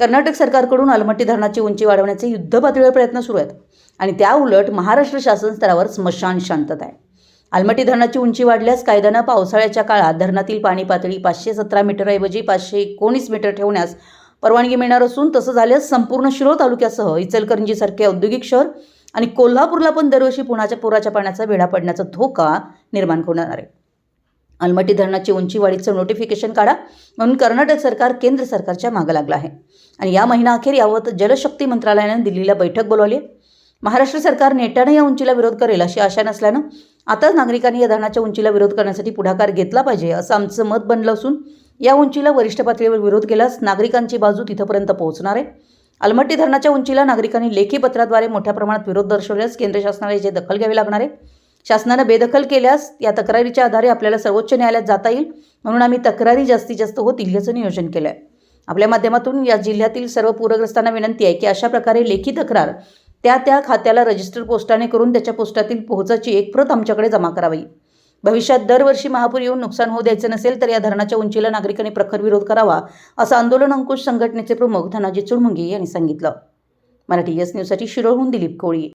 कर्नाटक सरकारकडून अलमट्टी धरणाची उंची वाढवण्याचे युद्धपातळीवर प्रयत्न सुरू आहेत. आणि त्या उलट महाराष्ट्र शासन स्तरावर स्मशान शांतता आहे. अलमट्टी धरणाची उंची वाढल्यास कायद्यानं पावसाळ्याच्या काळात धरणातील पाणी पातळी पाचशे सतरा मीटरऐवजी पाचशे एकोणीस मीटर ठेवण्यास परवानगी मिळणार असून तसं झाल्यास संपूर्ण शिरोळ तालुक्यासह इचलकरंजीसारखे औद्योगिक शहर आणि कोल्हापूरला पण दरवर्षी पुण्याच्या पुराच्या पाण्याचा वेढा पडण्याचा धोका निर्माण होणार आहे. अलमटी धरणाची उंची वाढीचं नोटिफिकेशन काढा. म्हणून कर्नाटक सरकार केंद्र सरकारच्या मागं लागलं आहे. आणि या महिनाअखेर यावत जलशक्ती मंत्रालयानं दिल्लीला बैठक बोलावली आहे. महाराष्ट्र सरकार नेटानं या उंचीला विरोध करेल अशी आशा नसल्यानं आताच नागरिकांनी या धरणाच्या उंचीला विरोध करण्यासाठी पुढाकार घेतला पाहिजे असं आमचं मत बनलं असून या उंचीला वरिष्ठ पातळीवर विरोध केल्यास नागरिकांची बाजू तिथंपर्यंत पोहोचणार आहे. अलमट्टी धरणाच्या उंचीला नागरिकांनी लेखी पत्राद्वारे मोठ्या प्रमाणात विरोध दर्शवल्यास केंद्र शासनाला याची दखल घ्यावी लागणार आहे. शासनानं बेदखल केल्यास या तक्रारीच्या आधारे आपल्याला सर्वोच्च न्यायालयात जाता येईल. म्हणून आम्ही तक्रारी जास्तीत जास्त होतील याचं नियोजन केलं आहे आपल्या माध्यमातून या जिल्ह्यातील सर्व पूरग्रस्तांना विनंती आहे की अशा प्रकारे लेखी तक्रार त्या त्या खात्याला रजिस्टर पोस्टाने करून त्याच्या पोस्टातील पोहोचाची एक प्रत आमच्याकडे जमा करावी. भविष्यात दरवर्षी महापूर येऊन नुकसान होऊ द्यायचं नसेल तर या धरणाच्या उंचीला नागरिकांनी प्रखर विरोध करावा असं आंदोलन अंकुश संघटनेचे प्रमुख धनाजी चुळमुंगे यांनी सांगितलं. मराठी एस न्यूजसाठी शिरोळहून दिलीप कोळी.